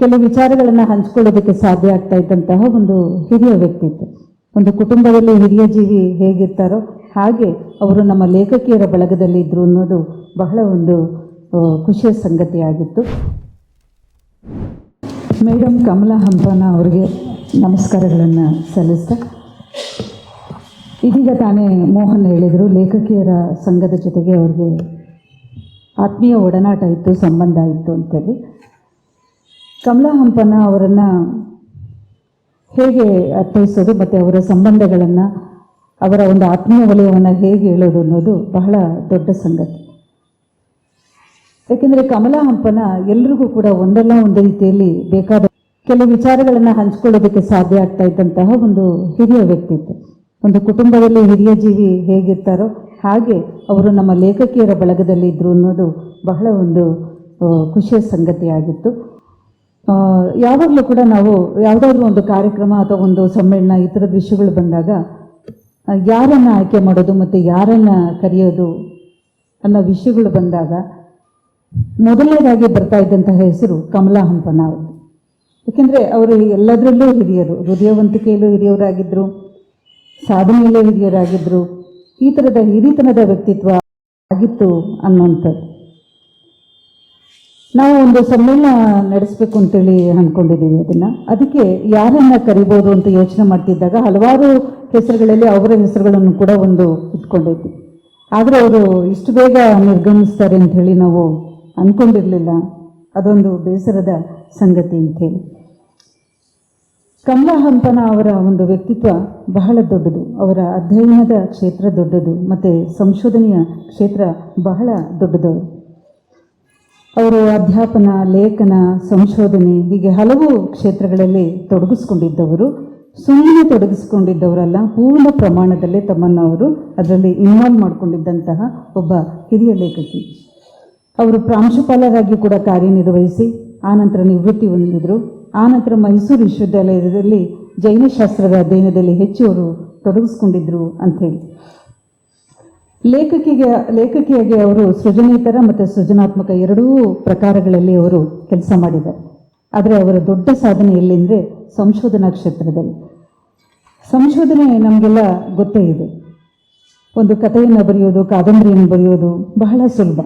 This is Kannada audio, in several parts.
ಕೆಲವು ವಿಚಾರಗಳನ್ನು ಹಂಚ್ಕೊಳ್ಳೋದಕ್ಕೆ ಸಾಧ್ಯ ಆಗ್ತಾ ಇದ್ದಂತಹ ಒಂದು ಹಿರಿಯ ವ್ಯಕ್ತಿತ್ವ. ಒಂದು ಕುಟುಂಬದಲ್ಲಿ ಹಿರಿಯ ಜೀವಿ ಹೇಗಿರ್ತಾರೋ ಹಾಗೆ ಅವರು ನಮ್ಮ ಲೇಖಕಿಯರ ಬಳಗದಲ್ಲಿ ಇದ್ರು ಅನ್ನೋದು ಬಹಳ ಒಂದು ಖುಷಿಯ ಸಂಗತಿಯಾಗಿತ್ತು. ಮೇಡಮ್ ಕಮಲಾ ಹಂಪನ ಅವರಿಗೆ ನಮಸ್ಕಾರಗಳನ್ನು ಸಲ್ಲಿಸ್ತಾ, ಇದೀಗ ತಾನೇ ಮೋಹನ್ ಹೇಳಿದರು, ಲೇಖಕಿಯರ ಸಂಘದ ಜೊತೆಗೆ ಅವ್ರಿಗೆ ಆತ್ಮೀಯ ಒಡನಾಟ ಇತ್ತು, ಸಂಬಂಧ ಇತ್ತು ಅಂತೇಳಿ. ಕಮಲಾ ಹಂಪನ ಅವರನ್ನು ಹೇಗೆ ಅರ್ಥೈಸೋದು ಮತ್ತು ಅವರ ಸಂಬಂಧಗಳನ್ನು, ಅವರ ಒಂದು ಆತ್ಮೀಯ ವಲಯವನ್ನು ಹೇಗೆ ಹೇಳೋದು ಅನ್ನೋದು ಬಹಳ ದೊಡ್ಡ ಸಂಗತಿ. ಯಾಕೆಂದರೆ ಕಮಲಾ ಹಂಪನ ಎಲ್ರಿಗೂ ಕೂಡ ಒಂದಲ್ಲ ಒಂದು ರೀತಿಯಲ್ಲಿ ಬೇಕಾದ ಕೆಲವು ವಿಚಾರಗಳನ್ನು ಹಂಚ್ಕೊಳ್ಳೋದಕ್ಕೆ ಸಾಧ್ಯ ಆಗ್ತಾ ಇದ್ದಂತಹ ಒಂದು ಹಿರಿಯ ವ್ಯಕ್ತಿತ್ವ. ಒಂದು ಕುಟುಂಬದಲ್ಲಿ ಹಿರಿಯ ಜೀವಿ ಹೇಗಿರ್ತಾರೋ ಹಾಗೆ ಅವರು ನಮ್ಮ ಲೇಖಕಿಯರ ಬಳಗದಲ್ಲಿ ಇದ್ರು ಅನ್ನೋದು ಬಹಳ ಒಂದು ಖುಷಿಯ ಸಂಗತಿಯಾಗಿತ್ತು. ಯಾವಾಗಲೂ ಕೂಡ ನಾವು ಯಾವುದಾದ್ರೂ ಒಂದು ಕಾರ್ಯಕ್ರಮ ಅಥವಾ ಒಂದು ಸಮ್ಮೇಳನ ಈ ಥರದ ವಿಷಯಗಳು ಬಂದಾಗ ಯಾರನ್ನು ಆಯ್ಕೆ ಮಾಡೋದು ಮತ್ತು ಯಾರನ್ನ ಕರೆಯೋದು ಅನ್ನೋ ವಿಷಯಗಳು ಬಂದಾಗ, ಮೊದಲನೇದಾಗಿ ಬರ್ತಾ ಇದ್ದಂತಹ ಹೆಸರು ಕಮಲಾ ಹಂಪನ ಅವರು. ಏಕೆಂದರೆ ಅವರು ಎಲ್ಲದರಲ್ಲೂ ಹಿರಿಯರು, ಹೃದಯವಂತಿಕೆಯಲ್ಲೂ ಹಿರಿಯವರಾಗಿದ್ದರು ಸಾಧನೆಯಲ್ಲೇ ಹಿರಿಯರಾಗಿದ್ದರು ಈ ಥರದ ಹಿರಿತನದ ವ್ಯಕ್ತಿತ್ವ ಆಗಿತ್ತು ಅನ್ನೋಂಥದ್ದು. ನಾವು ಒಂದು ಸಮ್ಮೇಳನ ನಡೆಸಬೇಕು ಅಂತೇಳಿ ಅಂದ್ಕೊಂಡಿದ್ದೀವಿ ಅದನ್ನು. ಅದಕ್ಕೆ ಯಾರನ್ನು ಕರಿಬೋದು ಅಂತ ಯೋಚನೆ ಮಾಡ್ತಿದ್ದಾಗ ಹಲವಾರು ಹೆಸರುಗಳಲ್ಲಿ ಅವರ ಹೆಸರುಗಳನ್ನು ಕೂಡ ಒಂದು ಇಟ್ಕೊಂಡಿದ್ವಿ. ಆದರೆ ಅವರು ಇಷ್ಟು ಬೇಗ ನಿರ್ಗಮಿಸ್ತಾರೆ ಅಂತ ಹೇಳಿ ನಾವು ಅಂದ್ಕೊಂಡಿರಲಿಲ್ಲ ಅದೊಂದು ಬೇಸರದ ಸಂಗತಿ ಅಂಥೇಳಿ ಕಮಲಾ ಹಂಪನ ಅವರ ಒಂದು ವ್ಯಕ್ತಿತ್ವ ಬಹಳ ದೊಡ್ಡದು. ಅವರ ಅಧ್ಯಯನದ ಕ್ಷೇತ್ರ ದೊಡ್ಡದು, ಮತ್ತು ಸಂಶೋಧನೆಯ ಕ್ಷೇತ್ರ ಬಹಳ ದೊಡ್ಡದು. ಅವರು ಅಧ್ಯಾಪನ, ಲೇಖನ, ಸಂಶೋಧನೆ, ಹೀಗೆ ಹಲವು ಕ್ಷೇತ್ರಗಳಲ್ಲಿ ತೊಡಗಿಸ್ಕೊಂಡಿದ್ದವರು. ಸುಮ್ಮನೆ ತೊಡಗಿಸ್ಕೊಂಡಿದ್ದವರಲ್ಲ, ಪೂರ್ಣ ಪ್ರಮಾಣದಲ್ಲಿ ತಮ್ಮನ್ನು ಅವರು ಅದರಲ್ಲಿ ಇನ್ವಾಲ್ವ್ ಮಾಡಿಕೊಂಡಿದ್ದಂತಹ ಒಬ್ಬ ಹಿರಿಯ ಲೇಖಕಿ. ಅವರು ಪ್ರಾಂಶುಪಾಲರಾಗಿ ಕೂಡ ಕಾರ್ಯನಿರ್ವಹಿಸಿ ಆನಂತರ ನಿವೃತ್ತಿ ಹೊಂದಿದರು. ಆನಂತರ ಮೈಸೂರು ವಿಶ್ವವಿದ್ಯಾಲಯದಲ್ಲಿ ಜೈನಶಾಸ್ತ್ರದ ಅಧ್ಯಯನದಲ್ಲಿ ಹೆಚ್ಚು ಅವರು ತೊಡಗಿಸ್ಕೊಂಡಿದ್ರು ಅಂಥೇಳಿ ಲೇಖಕಿಗೆ, ಲೇಖಕಿಯಾಗಿ ಅವರು ಸೃಜನೇತರ ಮತ್ತು ಸೃಜನಾತ್ಮಕ ಎರಡೂ ಪ್ರಕಾರಗಳಲ್ಲಿ ಅವರು ಕೆಲಸ ಮಾಡಿದ್ದಾರೆ. ಆದರೆ ಅವರ ದೊಡ್ಡ ಸಾಧನೆ ಎಲ್ಲಿಂದರೆ ಸಂಶೋಧನಾ ಕ್ಷೇತ್ರದಲ್ಲಿ. ಸಂಶೋಧನೆ ನಮಗೆಲ್ಲ ಗೊತ್ತೇ ಇದೆ. ಒಂದು ಕಥೆಯನ್ನು ಬರೆಯೋದು, ಕಾದಂಬರಿಯನ್ನು ಬರೆಯೋದು ಬಹಳ ಸುಲಭ.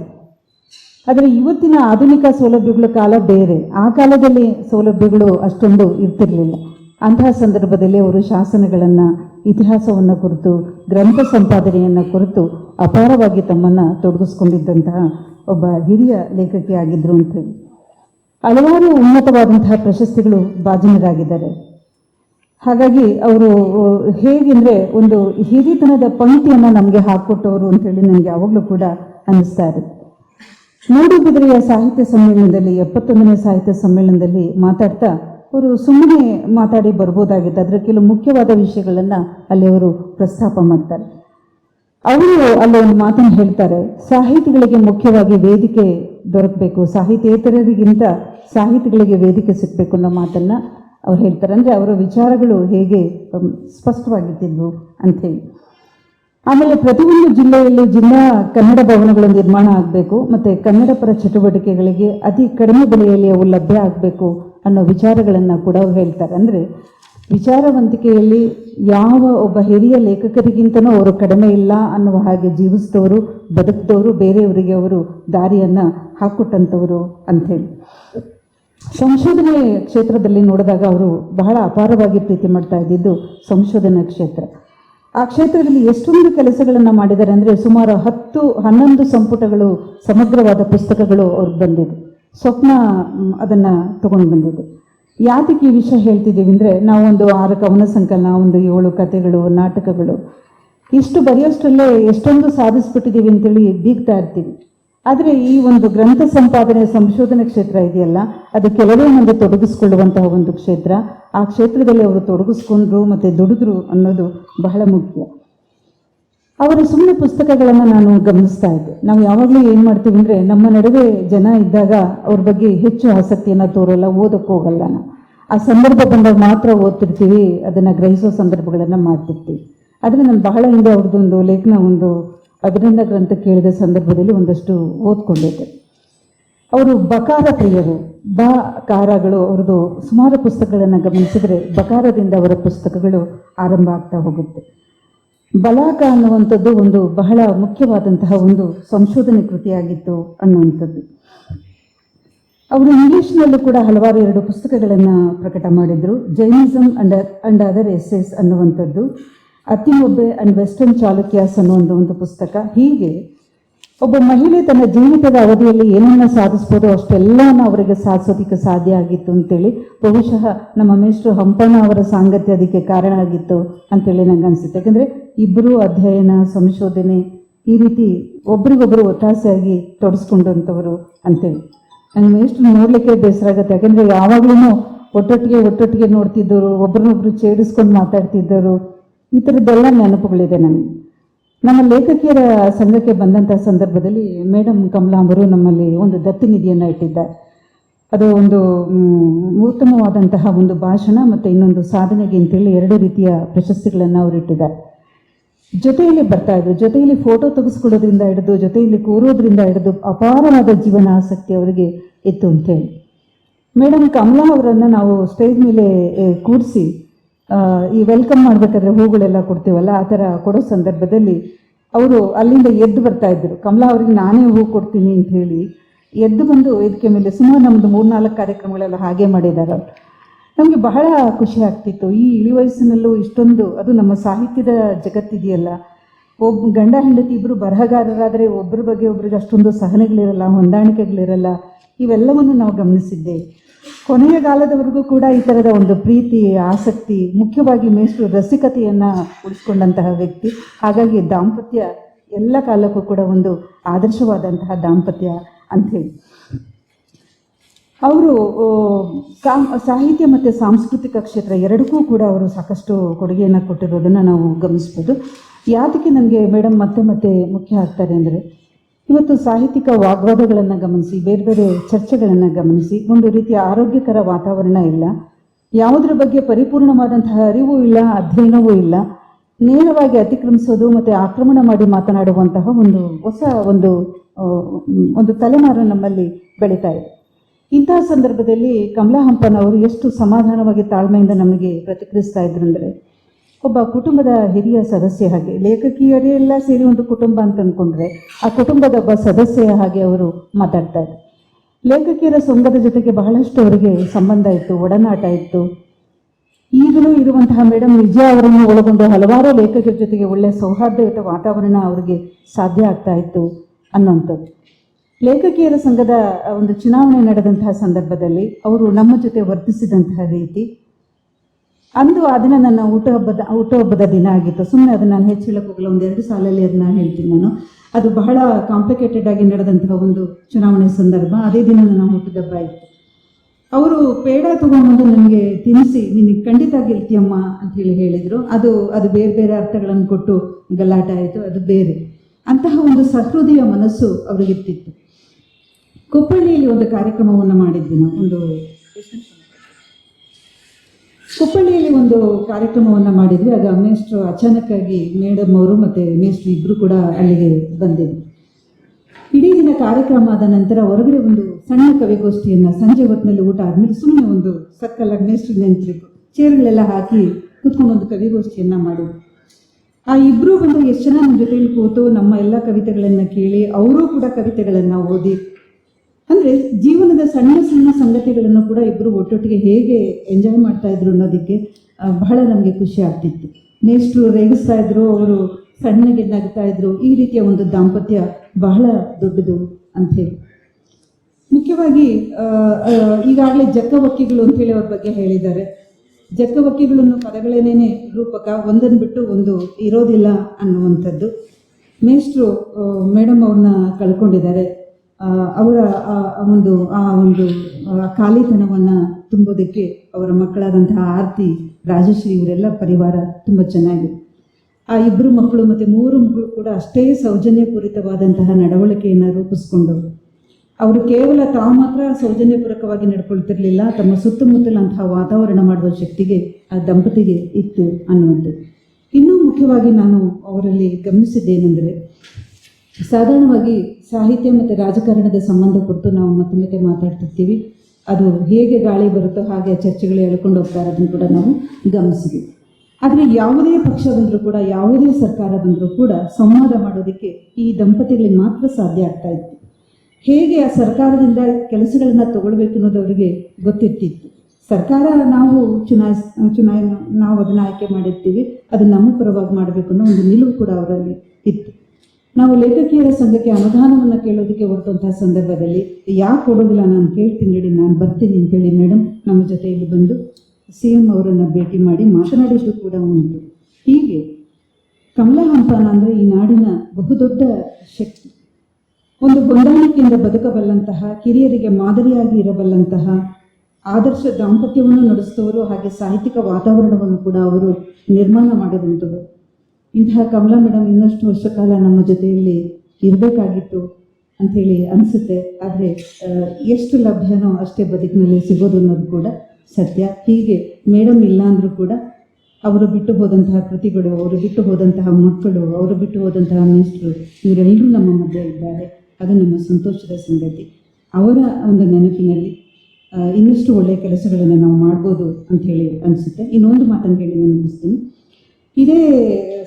ಆದರೆ ಇವತ್ತಿನ ಆಧುನಿಕ ಸೌಲಭ್ಯಗಳ ಕಾಲ ಬೇರೆ. ಆ ಕಾಲದಲ್ಲಿ ಸೌಲಭ್ಯಗಳು ಅಷ್ಟೊಂದು ಇರ್ತಿರಲಿಲ್ಲ. ಅಂತಹ ಸಂದರ್ಭದಲ್ಲಿ ಅವರು ಶಾಸನಗಳನ್ನು, ಇತಿಹಾಸವನ್ನು ಕುರಿತು, ಗ್ರಂಥ ಸಂಪಾದನೆಯನ್ನು ಕುರಿತು ಅಪಾರವಾಗಿ ತಮ್ಮನ್ನು ತೊಡಗಿಸ್ಕೊಂಡಿದ್ದಂತಹ ಒಬ್ಬ ಹಿರಿಯ ಲೇಖಕಿ ಆಗಿದ್ರು ಅಂತೇಳಿ ಹಲವಾರು ಉನ್ನತವಾದಂತಹ ಪ್ರಶಸ್ತಿಗಳು ಭಾಜನರಾಗಿದ್ದಾರೆ. ಹಾಗಾಗಿ ಅವರು ಹೇಗೆಂದರೆ ಒಂದು ಹಿರಿತನದ ಪಂಕ್ತಿಯನ್ನು ನಮಗೆ ಹಾಕ್ಕೊಟ್ಟವರು ಅಂತೇಳಿ ನನಗೆ ಯಾವಾಗಲೂ ಕೂಡ ಅನ್ನಿಸ್ತಾ ಇರುತ್ತೆ. ಮೂಡುಬಿದಿರೆಯ ಸಾಹಿತ್ಯ ಸಮ್ಮೇಳನದಲ್ಲಿ, ಎಪ್ಪತ್ತೊಂದನೇ ಸಾಹಿತ್ಯ ಸಮ್ಮೇಳನದಲ್ಲಿ ಮಾತಾಡ್ತಾ ಅವರು ಸುಮ್ಮನೆ ಮಾತಾಡಿ ಬರ್ಬೋದಾಗಿತ್ತು. ಅದರ ಕೆಲವು ಮುಖ್ಯವಾದ ವಿಷಯಗಳನ್ನು ಅಲ್ಲಿ ಅವರು ಪ್ರಸ್ತಾಪ ಮಾಡ್ತಾರೆ. ಅವರು ಅಲ್ಲಿ ಒಂದು ಮಾತನ್ನು ಹೇಳ್ತಾರೆ, ಸಾಹಿತಿಗಳಿಗೆ ಮುಖ್ಯವಾಗಿ ವೇದಿಕೆ ದೊರಕಬೇಕು ಸಾಹಿತ್ಯೇತರರಿಗಿಂತ ಸಾಹಿತಿಗಳಿಗೆ ವೇದಿಕೆ ಸಿಗಬೇಕು ಅನ್ನೋ ಮಾತನ್ನು ಅವ್ರು ಹೇಳ್ತಾರೆ. ಅಂದರೆ ಅವರ ವಿಚಾರಗಳು ಹೇಗೆ ಸ್ಪಷ್ಟವಾಗಿದ್ದಿದ್ವು ಅಂಥೇಳಿ ಆಮೇಲೆ ಪ್ರತಿಯೊಂದು ಜಿಲ್ಲೆಯಲ್ಲಿ ಜಿಲ್ಲಾ ಕನ್ನಡ ಭವನಗಳು ನಿರ್ಮಾಣ ಆಗಬೇಕು, ಮತ್ತು ಕನ್ನಡ ಪರ ಚಟುವಟಿಕೆಗಳಿಗೆ ಅತಿ ಕಡಿಮೆ ಬೆಲೆಯಲ್ಲಿ ಅವು ಲಭ್ಯ ಆಗಬೇಕು ಅನ್ನೋ ವಿಚಾರಗಳನ್ನು ಕೂಡ ಅವ್ರು ಹೇಳ್ತಾರೆ. ಅಂದರೆ ವಿಚಾರವಂತಿಕೆಯಲ್ಲಿ ಯಾವ ಒಬ್ಬ ಹಿರಿಯ ಲೇಖಕರಿಗಿಂತನೂ ಅವರು ಕಡಿಮೆ ಇಲ್ಲ ಅನ್ನುವ ಹಾಗೆ ಜೀವಿಸಿದವರು, ಬದುಕಿದವರು, ಬೇರೆಯವರಿಗೆ ಅವರು ದಾರಿಯನ್ನು ಹಾಕ್ಕೊಟ್ಟಂಥವರು ಅಂಥೇಳಿ ಸಂಶೋಧನೆ ಕ್ಷೇತ್ರದಲ್ಲಿ ನೋಡಿದಾಗ ಅವರು ಬಹಳ ಅಪಾರವಾಗಿ ಪ್ರೀತಿ ಮಾಡ್ತಾ ಇದ್ದಿದ್ದು ಸಂಶೋಧನಾ ಕ್ಷೇತ್ರ. ಆ ಕ್ಷೇತ್ರದಲ್ಲಿ ಎಷ್ಟೊಂದು ಕೆಲಸಗಳನ್ನು ಮಾಡಿದ್ದಾರೆ ಅಂದರೆ ಸುಮಾರು ಹತ್ತು, ಹನ್ನೊಂದು ಸಂಪುಟಗಳು ಸಮಗ್ರವಾದ ಪುಸ್ತಕಗಳು ಅವ್ರಿಗೆ ಬಂದಿದೆ ಸ್ವಪ್ನ ಅದನ್ನು ತಗೊಂಡು ಬಂದಿದೆ ಯಾತಕ್ಕೆ ಈ ವಿಷಯ ಹೇಳ್ತಿದ್ದೀವಿ ಅಂದರೆ ನಾವೊಂದು ಆರು ಕವನ ಸಂಕಲನ, ಒಂದು ಏಳು ಕಥೆಗಳು, ನಾಟಕಗಳು, ಇಷ್ಟು ಬರೆಯೋಷ್ಟರಲ್ಲೇ ಎಷ್ಟೊಂದು ಸಾಧಿಸ್ಬಿಟ್ಟಿದ್ದೀವಿ ಅಂತೇಳಿ ಬೀಗ್ತಾ ಇರ್ತೀವಿ. ಆದರೆ ಈ ಒಂದು ಗ್ರಂಥ ಸಂಪಾದನೆ ಸಂಶೋಧನೆ ಕ್ಷೇತ್ರ ಇದೆಯಲ್ಲ, ಅದು ಕೆಲವೇ ಮಂದಿ ತೊಡಗಿಸ್ಕೊಳ್ಳುವಂತಹ ಒಂದು ಕ್ಷೇತ್ರ. ಆ ಕ್ಷೇತ್ರದಲ್ಲಿ ಅವರು ತೊಡಗಿಸ್ಕೊಂಡ್ರು ಮತ್ತು ದುಡಿದ್ರು ಅನ್ನೋದು ಬಹಳ ಮುಖ್ಯ. ಅವರ ಸುಮ್ಮನೆ ಪುಸ್ತಕಗಳನ್ನು ನಾನು ಗಮನಿಸ್ತಾ ಇದ್ದೆ. ನಾವು ಯಾವಾಗಲೂ ಏನು ಮಾಡ್ತೀವಿ ಅಂದರೆ ನಮ್ಮ ನಡುವೆ ಜನ ಇದ್ದಾಗ ಅವ್ರ ಬಗ್ಗೆ ಹೆಚ್ಚು ಆಸಕ್ತಿಯನ್ನು ತೋರಲ್ಲ ಓದಕ್ಕೆ ಹೋಗಲ್ಲ ಆ ಸಂದರ್ಭ ಬಂದಾಗ ಮಾತ್ರ ಓದ್ತಿರ್ತೀವಿ, ಅದನ್ನು ಗ್ರಹಿಸೋ ಸಂದರ್ಭಗಳನ್ನು ಮಾಡ್ತಿರ್ತೀವಿ. ಆದರೆ ನಾನು ಬಹಳ ಹಿಂದೆ ಅವ್ರದ್ದೊಂದು ಲೇಖನ ಒಂದು ಅದರಿಂದ ಗ್ರಂಥ ಕೇಳಿದ ಸಂದರ್ಭದಲ್ಲಿ ಒಂದಷ್ಟು ಓದ್ಕೊಂಡಿದ್ದೆ. ಅವರು ಬಕಾರ ಪ್ರಿಯರು, ಬಕಾರಗಳು ಅವ್ರದ್ದು ಸುಮಾರು ಪುಸ್ತಕಗಳನ್ನು ಗಮನಿಸಿದರೆ ಬಕಾರದಿಂದ ಅವರ ಪುಸ್ತಕಗಳು ಆರಂಭ ಆಗ್ತಾ ಹೋಗುತ್ತೆ. ಬಲಾಕ ಅನ್ನುವಂಥದ್ದು ಒಂದು ಬಹಳ ಮುಖ್ಯವಾದಂತಹ ಒಂದು ಸಂಶೋಧನೆ ಕೃತಿಯಾಗಿತ್ತು ಅನ್ನುವಂಥದ್ದು. ಅವರು ಇಂಗ್ಲಿಷ್ನಲ್ಲೂ ಕೂಡ ಹಲವಾರು ಎರಡು ಪುಸ್ತಕಗಳನ್ನು ಪ್ರಕಟ ಮಾಡಿದರು. Jainism and and other essays ಅನ್ನುವಂಥದ್ದು. ಅತಿಮೊಬ್ಬೆ ಅಂಡ್ ವೆಸ್ಟರ್ನ್ ಚಾಲುಕ್ಯಾಸ್ ಅನ್ನುವಂಥ ಒಂದು ಪುಸ್ತಕ. ಹೀಗೆ ಒಬ್ಬ ಮಹಿಳೆ ತನ್ನ ಜೀವಿತದ ಅವಧಿಯಲ್ಲಿ ಏನನ್ನ ಸಾಧಿಸ್ಬೋದು ಅಷ್ಟೆಲ್ಲನೂ ಅವರಿಗೆ ಸಾಧಿಸೋದಕ್ಕೆ ಸಾಧ್ಯ ಆಗಿತ್ತು ಅಂತೇಳಿ ಬಹುಶಃ ನಮ್ಮ ಮೇಷ್ಟ್ರು ಹಂಪಣ್ಣ ಅವರ ಸಾಂಗತ್ಯ ಅದಕ್ಕೆ ಕಾರಣ ಆಗಿತ್ತು ಅಂತೇಳಿ ನಂಗೆ ಅನಿಸುತ್ತೆ. ಯಾಕಂದರೆ ಇಬ್ಬರು ಅಧ್ಯಯನ, ಸಂಶೋಧನೆ ಈ ರೀತಿ ಒಬ್ರಿಗೊಬ್ಬರು ಒತ್ತಾಸೆಯಾಗಿ ತೊಡಸ್ಕೊಂಡಂಥವರು ಅಂತೇಳಿ. ನಂಗೆ ಮೇಷ್ಟ್ರು ನೋಡಲಿಕ್ಕೆ ಬೇಸರ ಆಗುತ್ತೆ. ಯಾಕಂದರೆ ಯಾವಾಗಲೂ ಒಟ್ಟೊಟ್ಟಿಗೆ ಒಟ್ಟೊಟ್ಟಿಗೆ ನೋಡ್ತಿದ್ದರು, ಒಬ್ರನ್ನೊಬ್ರು ಛೇಡಿಸ್ಕೊಂಡು ಮಾತಾಡ್ತಿದ್ದರು ಈ ಥರದ್ದೆಲ್ಲ ನೆನಪುಗಳಿದೆ ನನಗೆ ನಮ್ಮ ಲೇಖಕಿಯರ ಸಂಘಕ್ಕೆ ಬಂದಂಥ ಸಂದರ್ಭದಲ್ಲಿ ಮೇಡಮ್ ಕಮಲಾಂಬರು ನಮ್ಮಲ್ಲಿ ಒಂದು ದತ್ತಿ ನಿಧಿಯನ್ನು ಇಟ್ಟಿದ್ದಾರೆ. ಅದು ಒಂದು ಉತ್ತಮವಾದಂತಹ ಒಂದು ಭಾಷಣ ಮತ್ತು ಇನ್ನೊಂದು ಸಾಧನೆಗೆ ಅಂತೇಳಿ ಎರಡು ರೀತಿಯ ಪ್ರಶಸ್ತಿಗಳನ್ನು ಅವರು ಇಟ್ಟಿದ್ದಾರೆ. ಜೊತೆಯಲ್ಲಿ ಬರ್ತಾ ಇದ್ರು. ಜೊತೆಯಲ್ಲಿ ಫೋಟೋ ತೆಗೆಸ್ಕೊಳ್ಳೋದ್ರಿಂದ ಹಿಡಿದು, ಜೊತೆಯಲ್ಲಿ ಕೂರೋದ್ರಿಂದ ಹಿಡಿದು ಅಪಾರವಾದ ಜೀವನ ಆಸಕ್ತಿ ಅವರಿಗೆ ಇತ್ತು ಅಂತೇಳಿ ಮೇಡಮ್ ಕಮಲಾ ಅವರನ್ನು ನಾವು ಸ್ಟೇಜ್ ಮೇಲೆ ಕೂರಿಸಿ ಈ ವೆಲ್ಕಮ್ ಮಾಡಬೇಕಾದ್ರೆ ಹೂಗಳೆಲ್ಲ ಕೊಡ್ತೀವಲ್ಲ, ಆ ಥರ ಕೊಡೋ ಸಂದರ್ಭದಲ್ಲಿ ಅವರು ಅಲ್ಲಿಂದ ಎದ್ದು ಬರ್ತಾ ಇದ್ರು ಕಮಲಾ ಅವರಿಗೆ ನಾನೇ ಹೂ ಕೊಡ್ತೀನಿ ಅಂತ ಹೇಳಿ ಎದ್ದು ಬಂದು ವೇದಿಕೆ ಮೇಲೆ ಸುಮಾರು ನಮ್ಮದು ಮೂರ್ನಾಲ್ಕು ಕಾರ್ಯಕ್ರಮಗಳೆಲ್ಲ ಹಾಗೆ ಮಾಡಿದ್ದಾರೆ ಅವರು. ನಮಗೆ ಬಹಳ ಖುಷಿ ಆಗ್ತಿತ್ತು. ಈ ಇಳಿ ವಯಸ್ಸಿನಲ್ಲೂ ಇಷ್ಟೊಂದು, ಅದು ನಮ್ಮ ಸಾಹಿತ್ಯದ ಜಗತ್ತಿದೆಯಲ್ಲ. ಒಬ್ಬ ಗಂಡ ಹೆಂಡತಿ ಇಬ್ಬರು ಬರಹಗಾರರಾದರೆ ಒಬ್ಬರ ಬಗ್ಗೆ ಒಬ್ರಿಗೆ ಅಷ್ಟೊಂದು ಸಹನೆಗಳಿರಲ್ಲ, ಹೊಂದಾಣಿಕೆಗಳಿರಲ್ಲ. ಇವೆಲ್ಲವನ್ನು ನಾವು ಗಮನಿಸಿದ್ದೇವೆ ಕೊನೆಯ ಕಾಲದವರೆಗೂ ಕೂಡ ಈ ಥರದ ಒಂದು ಪ್ರೀತಿ, ಆಸಕ್ತಿ, ಮುಖ್ಯವಾಗಿ ಮೇಷ್ಟ್ರು ರಸಿಕತೆಯನ್ನು ಉಳಿಸ್ಕೊಂಡಂತಹ ವ್ಯಕ್ತಿ. ಹಾಗಾಗಿ ದಾಂಪತ್ಯ ಎಲ್ಲ ಕಾಲಕ್ಕೂ ಕೂಡ ಒಂದು ಆದರ್ಶವಾದಂತಹ ದಾಂಪತ್ಯ ಅಂಥೇಳಿ. ಅವರು ಸಾಹಿತ್ಯ ಮತ್ತು ಸಾಂಸ್ಕೃತಿಕ ಕ್ಷೇತ್ರ ಎರಡಕ್ಕೂ ಕೂಡ ಅವರು ಸಾಕಷ್ಟು ಕೊಡುಗೆಯನ್ನು ಕೊಟ್ಟಿರೋದನ್ನು ನಾವು ಗಮನಿಸ್ಬೋದು. ಯಾತಕ್ಕೆ ನನಗೆ ಮೇಡಮ್ ಮತ್ತೆ ಮತ್ತೆ ಮುಖ್ಯ ಆಗ್ತಾರೆ ಅಂದರೆ ಇವತ್ತು ಸಾಹಿತ್ಯಿಕ ವಾಗ್ವಾದಗಳನ್ನು ಗಮನಿಸಿ, ಬೇರೆ ಬೇರೆ ಚರ್ಚೆಗಳನ್ನು ಗಮನಿಸಿ, ಒಂದು ರೀತಿಯ ಆರೋಗ್ಯಕರ ವಾತಾವರಣ ಇಲ್ಲ. ಯಾವುದರ ಬಗ್ಗೆ ಪರಿಪೂರ್ಣವಾದಂತಹ ಅರಿವು ಇಲ್ಲ, ಅಧ್ಯಯನವೂ ಇಲ್ಲ. ನೇರವಾಗಿ ಅತಿಕ್ರಮಿಸೋದು ಮತ್ತು ಆಕ್ರಮಣ ಮಾಡಿ ಮಾತನಾಡುವಂತಹ ಒಂದು ಹೊಸ ಒಂದು ಒಂದು ತಲೆಮಾರು ನಮ್ಮಲ್ಲಿ ಬೆಳೀತಾ ಇದೆ. ಇಂತಹ ಸಂದರ್ಭದಲ್ಲಿ ಕಮಲಾ ಹಂಪನವರು ಎಷ್ಟು ಸಮಾಧಾನವಾಗಿ ತಾಳ್ಮೆಯಿಂದ ನಮಗೆ ಪ್ರತಿಕ್ರಿಯಿಸ್ತಾ ಇದ್ರು ಅಂದರೆ ಒಬ್ಬ ಕುಟುಂಬದ ಹಿರಿಯ ಸದಸ್ಯ ಹಾಗೆ, ಲೇಖಕಿಯರೇ ಎಲ್ಲ ಸೇರಿ ಒಂದು ಕುಟುಂಬ ಅಂತ ಅಂದ್ಕೊಂಡ್ರೆ ಆ ಕುಟುಂಬದ ಒಬ್ಬ ಸದಸ್ಯ ಹಾಗೆ ಅವರು ಮಾತಾಡ್ತಾ ಇದ್ರು ಲೇಖಕಿಯರ ಸಂಘದ ಜೊತೆಗೆ ಬಹಳಷ್ಟು ಅವರಿಗೆ ಸಂಬಂಧ ಇತ್ತು, ಒಡನಾಟ ಇತ್ತು. ಈಗಲೂ ಇರುವಂತಹ ಮೇಡಮ್ ವಿಜಯ ಅವರನ್ನು ಒಳಗೊಂಡು ಹಲವಾರು ಲೇಖಕರ ಜೊತೆಗೆ ಒಳ್ಳೆಯ ಸೌಹಾರ್ದಯುತ ವಾತಾವರಣ ಅವರಿಗೆ ಸಾಧ್ಯ ಆಗ್ತಾ ಇತ್ತು ಅನ್ನುವಂಥದ್ದು. ಲೇಖಕಿಯರ ಸಂಘದ ಒಂದು ಚುನಾವಣೆ ನಡೆದಂತಹ ಸಂದರ್ಭದಲ್ಲಿ ಅವರು ನಮ್ಮ ಜೊತೆ ವರ್ತಿಸಿದಂತಹ ರೀತಿ ಅಂದು ಆ ದಿನ ನನ್ನ ಹುಟ್ಟುಹಬ್ಬದ ಹುಟ್ಟುಹಬ್ಬದ ದಿನ ಆಗಿತ್ತು. ಸುಮ್ಮನೆ ಅದನ್ನು ನಾನು ಹೆಚ್ಚು ಹೇಳಕ್ಕೆ ಹೋಗಲ್ಲ ಒಂದೆರಡು ಸಾಲಲ್ಲಿ ಅದನ್ನ ಹೇಳ್ತೀನಿ ನಾನು. ಅದು ಬಹಳ ಕಾಂಪ್ಲಿಕೇಟೆಡ್ ಆಗಿ ನಡೆದಂತಹ ಒಂದು ಚುನಾವಣೆ ಸಂದರ್ಭ. ಅದೇ ದಿನ ನನ್ನ ಹುಟ್ಟಿದಬ್ಬ ಇತ್ತು ಅವರು ಪೇಡ ತಗೊಂಡ್ಬಂದು ನನಗೆ ತಿನ್ನಿಸಿ ನಿನಗೆ ಖಂಡಿತ ಗೆಲ್ತಿಯಮ್ಮ ಅಂತ ಹೇಳಿ ಹೇಳಿದರು. ಅದು ಅದು ಬೇರೆ ಬೇರೆ ಅರ್ಥಗಳನ್ನು ಕೊಟ್ಟು ಗಲಾಟೆ ಆಯಿತು. ಅದು ಬೇರೆ. ಅಂತಹ ಒಂದು ಸಹೃದಯ ಮನಸ್ಸು ಅವರಿಗಿರ್ತಿತ್ತು. ಕೊಪ್ಪಳ್ಳಿಯಲ್ಲಿ ಒಂದು ಕಾರ್ಯಕ್ರಮವನ್ನು ಮಾಡಿದ್ವಿ ನಾವು. ಒಂದು ಕುಪ್ಪಳ್ಳಿಯಲ್ಲಿ ಒಂದು ಕಾರ್ಯಕ್ರಮವನ್ನು ಮಾಡಿದ್ವಿ. ಆಗ ಮೇಷ್ಟ್ರು ಅಚಾನಕ್ಕಾಗಿ ಮೇಡಮ್ ಅವರು ಮತ್ತು ಮೇಸ್ಟ್ರು ಇಬ್ಬರು ಕೂಡ ಅಲ್ಲಿಗೆ ಬಂದಿದ್ದರು ಇಡೀ ದಿನ ಕಾರ್ಯಕ್ರಮ ಆದ ನಂತರ ಹೊರಗಡೆ ಒಂದು ಸಣ್ಣ ಕವಿಗೋಷ್ಠಿಯನ್ನು ಸಂಜೆ ಹೊತ್ತಿನಲ್ಲಿ ಊಟ ಆದಮೇಲೆ ಸುಮ್ಮನೆ ಒಂದು ಸರ್ಕಲ್ ಮೇಸ್ಟ್ರು ಮೇಷ್ಟ್ರು ಚೇರ್ಗಳೆಲ್ಲ ಹಾಕಿ ಕೂತ್ಕೊಂಡು ಒಂದು ಕವಿಗೋಷ್ಠಿಯನ್ನು ಮಾಡಿದ್ವಿ. ಆ ಇಬ್ಬರು ಬಂದು ಎಷ್ಟು ಜನ ನಮ್ಮ ಜೊತೆಯಲ್ಲಿ ಕೂತು ನಮ್ಮ ಎಲ್ಲ ಕವಿತೆಗಳನ್ನು ಕೇಳಿ, ಅವರೂ ಕೂಡ ಕವಿತೆಗಳನ್ನು ಓದಿ ಅಂದರೆ ಜೀವನದ ಸಣ್ಣ ಸಣ್ಣ ಸಂಗತಿಗಳನ್ನು ಕೂಡ ಇಬ್ಬರು ಒಟ್ಟೊಟ್ಟಿಗೆ ಹೇಗೆ ಎಂಜಾಯ್ ಮಾಡ್ತಾ ಇದ್ರು ಅನ್ನೋದಕ್ಕೆ ಬಹಳ ನಮಗೆ ಖುಷಿ ಆಗ್ತಿತ್ತು. ಮೇಷ್ಟ್ರು ರೇಗಿಸ್ತಾ ಇದ್ರು, ಅವರು ಸಣ್ಣಗೆ ನಗ್ತಾ ಇದ್ರು, ಈ ರೀತಿಯ ಒಂದು ದಾಂಪತ್ಯ ಬಹಳ ದೊಡ್ಡದು ಅಂತ ಹೇಳಿ. ಮುಖ್ಯವಾಗಿ ಈಗಾಗಲೇ ಜಕ್ಕವಕ್ಕಿಗಳು ಅಂತೇಳಿ ಅವ್ರ ಬಗ್ಗೆ ಹೇಳಿದ್ದಾರೆ. ಜಕ್ಕವಕ್ಕಿಗಳನ್ನು ಪದಗಳೇನೇ ರೂಪಕ? ಒಂದನ್ನು ಬಿಟ್ಟು ಒಂದು ಇರೋದಿಲ್ಲ ಅನ್ನುವಂಥದ್ದು. ಮೇಷ್ಟ್ರು ಮೇಡಮ್ ಅವ್ರನ್ನ ಕಳ್ಕೊಂಡಿದ್ದಾರೆ. ಅವರ, ಆ ಒಂದು ಆ ಒಂದು ಖಾಲಿತನವನ್ನು ತುಂಬೋದಕ್ಕೆ ಅವರ ಮಕ್ಕಳಾದಂತಹ ಆರತಿ, ರಾಜಶ್ರೀ ಇವರೆಲ್ಲ ಪರಿವಾರ ತುಂಬ ಚೆನ್ನಾಗಿದೆ. ಆ ಇಬ್ಬರು ಮಕ್ಕಳು ಮತ್ತು ಮೂರು ಮಕ್ಕಳು ಕೂಡ ಅಷ್ಟೇ ಸೌಜನ್ಯಪೂರಿತವಾದಂತಹ ನಡವಳಿಕೆಯನ್ನು ರೂಪಿಸ್ಕೊಂಡು, ಅವರು ಕೇವಲ ತಾವು ಮಾತ್ರ ಸೌಜನ್ಯಪೂರ್ವಕವಾಗಿ ನಡ್ಕೊಳ್ತಿರ್ಲಿಲ್ಲ, ತಮ್ಮ ಸುತ್ತಮುತ್ತಲಂತಹ ವಾತಾವರಣ ಮಾಡುವ ಶಕ್ತಿಗೆ ಆ ದಂಪತಿಗೆ ಇತ್ತು ಅನ್ನುವಂಥದ್ದು ಇನ್ನೂ ಮುಖ್ಯವಾಗಿ ನಾನು ಅವರಲ್ಲಿ ಗಮನಿಸಿದ್ದೇನೆಂದರೆ ಸಾಧಾರಣವಾಗಿ ಸಾಹಿತ್ಯ ಮತ್ತು ರಾಜಕಾರಣದ ಸಂಬಂಧ ಕುರಿತು ನಾವು ಮತ್ತೆ ಮತ್ತೆ ಮಾತಾಡ್ತಿರ್ತೀವಿ. ಅದು ಹೇಗೆ ಗಾಳಿ ಬರುತ್ತೋ ಹಾಗೆ ಚರ್ಚೆಗಳು ಎಳ್ಕೊಂಡು ಹೋಗ್ತಾ ಇರೋದನ್ನು ಕೂಡ ನಾವು ಗಮನಿಸಿದ್ವಿ. ಆದರೆ ಯಾವುದೇ ಪಕ್ಷ ಬಂದರೂ ಕೂಡ, ಯಾವುದೇ ಸರ್ಕಾರ ಬಂದರೂ ಕೂಡ ಸಂವಾದ ಮಾಡೋದಕ್ಕೆ ಈ ದಂಪತಿಗಳಿಗೆ ಮಾತ್ರ ಸಾಧ್ಯ ಆಗ್ತಾ ಇತ್ತು. ಹೇಗೆ ಆ ಸರ್ಕಾರದಿಂದ ಕೆಲಸಗಳನ್ನ ತಗೊಳ್ಬೇಕು ಅನ್ನೋದು ಅವರಿಗೆ ಗೊತ್ತಿರ್ತಿತ್ತು. ಸರ್ಕಾರ ನಾವು ಚುನಾಯಿಸ್ ಚುನಾಯ್, ನಾವು ಅದನ್ನು ಆಯ್ಕೆ ಮಾಡಿರ್ತೀವಿ, ಅದು ನಮ್ಮ ಪರವಾಗಿ ಮಾಡಬೇಕು ಅನ್ನೋ ಒಂದು ನಿಲುವು ಕೂಡ ಅವರಲ್ಲಿ ಇತ್ತು. ನಾವು ಲೇಖಕಿಯರ ಸಂಘಕ್ಕೆ ಅನುದಾನವನ್ನು ಕೇಳೋದಕ್ಕೆ ಹೊರಟಂತಹ ಸಂದರ್ಭದಲ್ಲಿ ಯಾಕೆ ಕೊಡೋದಿಲ್ಲ, ನಾನು ಕೇಳ್ತೀನಿ ಹೇಳಿ ನಾನು ಬರ್ತೀನಿ ಅಂತೇಳಿ ಮೇಡಮ್ ನಮ್ಮ ಜೊತೆಯಲ್ಲಿ ಬಂದು ಸಿ ಎಂ ಅವರನ್ನು ಭೇಟಿ ಮಾಡಿ ಮಾತನಾಡಿದ್ದು ಕೂಡ ಉಂಟು. ಹೀಗೆ ಕಮಲ ಹಂಪನ ಅಂದರೆ ಈ ನಾಡಿನ ಬಹುದೊಡ್ಡ ಶಕ್ತಿ. ಒಂದು ಹೊಂದಾಣಿಕೆಯಿಂದ ಬದುಕಬಲ್ಲಂತಹ, ಕಿರಿಯರಿಗೆ ಮಾದರಿಯಾಗಿ ಇರಬಲ್ಲಂತಹ ಆದರ್ಶ ದಾಂಪತ್ಯವನ್ನು ನಡೆಸಿದವರು, ಹಾಗೆ ಸಾಹಿತ್ಯಿಕ ವಾತಾವರಣವನ್ನು ಕೂಡ ಅವರು ನಿರ್ಮಾಣ ಮಾಡಿದಂಥವರು ಇಂತಹ ಕಮಲಾ ಮೇಡಮ್ ಇನ್ನಷ್ಟು ವರ್ಷ ಕಾಲ ನಮ್ಮ ಜೊತೆಯಲ್ಲಿ ಇರಬೇಕಾಗಿತ್ತು ಅಂಥೇಳಿ ಅನಿಸುತ್ತೆ. ಆದರೆ ಎಷ್ಟು ಲಭ್ಯನೋ ಅಷ್ಟೇ ಬದುಕಿನಲ್ಲಿ ಸಿಗೋದು ಅನ್ನೋದು ಕೂಡ ಸತ್ಯ. ಹೀಗೆ ಮೇಡಮ್ ಇಲ್ಲ ಅಂದರೂ ಕೂಡ ಅವರು ಬಿಟ್ಟು ಹೋದಂತಹ ಕೃತಿಗಳು, ಅವರು ಬಿಟ್ಟು ಹೋದಂತಹ ಮಕ್ಕಳು, ಅವರು ಬಿಟ್ಟು ಹೋದಂತಹ ಮೇಷ್ಟ್ರು ಇವರೆಲ್ಲರೂ ನಮ್ಮ ಮಧ್ಯೆ ಇದ್ದಾರೆ. ಅದು ನಮ್ಮ ಸಂತೋಷದ ಸಂಗತಿ. ಅವರ ಒಂದು ನೆನಪಿನಲ್ಲಿ ಇನ್ನಷ್ಟು ಒಳ್ಳೆಯ ಕೆಲಸಗಳನ್ನು ನಾವು ಮಾಡ್ಬೋದು ಅಂತ ಹೇಳಿ ಅನಿಸುತ್ತೆ. ಇನ್ನೊಂದು ಮಾತನ್ನು ಹೇಳಿ ನಾನು ಮುಗಿಸ್ತೀನಿ. ಇದೇ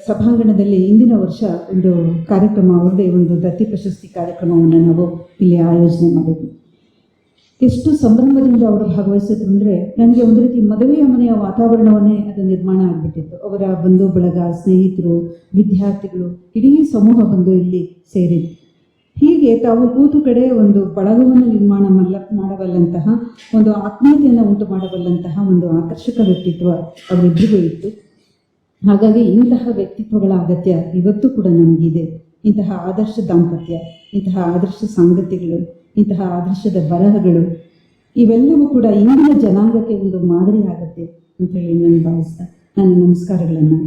ಸಭಾಂಗಣದಲ್ಲಿ ಇಂದಿನ ವರ್ಷ ಒಂದು ಕಾರ್ಯಕ್ರಮ ಅವ್ರದ್ದೇ ಒಂದು ದತ್ತಿ ಪ್ರಶಸ್ತಿ ಕಾರ್ಯಕ್ರಮವನ್ನು ನಾವು ಇಲ್ಲಿ ಆಯೋಜನೆ ಮಾಡಿದ್ವಿ. ಎಷ್ಟು ಸಂಭ್ರಮದಿಂದ ಅವರು ಭಾಗವಹಿಸಿದ್ರು ಅಂದರೆ ನನಗೆ ಒಂದು ರೀತಿ ಮದುವೆಯ ಮನೆಯ ವಾತಾವರಣವನ್ನೇ ಅದು ನಿರ್ಮಾಣ ಆಗಿಬಿಟ್ಟಿತ್ತು. ಅವರ ಬಂಧು ಬಳಗ, ಸ್ನೇಹಿತರು, ವಿದ್ಯಾರ್ಥಿಗಳು, ಇಡೀ ಸಮೂಹ ಬಂದು ಇಲ್ಲಿ ಸೇರಿದ್ರು ಹೀಗೆ ತಾವು ಕೂತು ಕಡೆ ಒಂದು ಬಳಗವನ್ನು ನಿರ್ಮಾಣ ಮಲ್ಲ, ಮಾಡಬಲ್ಲಂತಹ, ಒಂದು ಆತ್ಮೀಯತೆಯನ್ನು ಉಂಟು ಮಾಡಬಲ್ಲಂತಹ ಒಂದು ಆಕರ್ಷಕ ವ್ಯಕ್ತಿತ್ವ ಅವರಿಬ್ಬರಿಗೂ ಇತ್ತು. ಹಾಗಾಗಿ ಇಂತಹ ವ್ಯಕ್ತಿತ್ವಗಳ ಅಗತ್ಯ ಇವತ್ತು ಕೂಡ ನಮಗಿದೆ. ಇಂತಹ ಆದರ್ಶ ದಾಂಪತ್ಯ, ಇಂತಹ ಆದರ್ಶ ಸಂಗತಿಗಳು, ಇಂತಹ ಆದರ್ಶದ ಬರಹಗಳು, ಇವೆಲ್ಲವೂ ಕೂಡ ಇಂದಿನ ಜನಾಂಗಕ್ಕೆ ಒಂದು ಮಾದರಿ ಆಗತ್ತೆ ಅಂತ ಹೇಳಿ ನಾನು ಭಾವಿಸ್ತಾ ನನ್ನ ನಮಸ್ಕಾರಗಳನ್ನು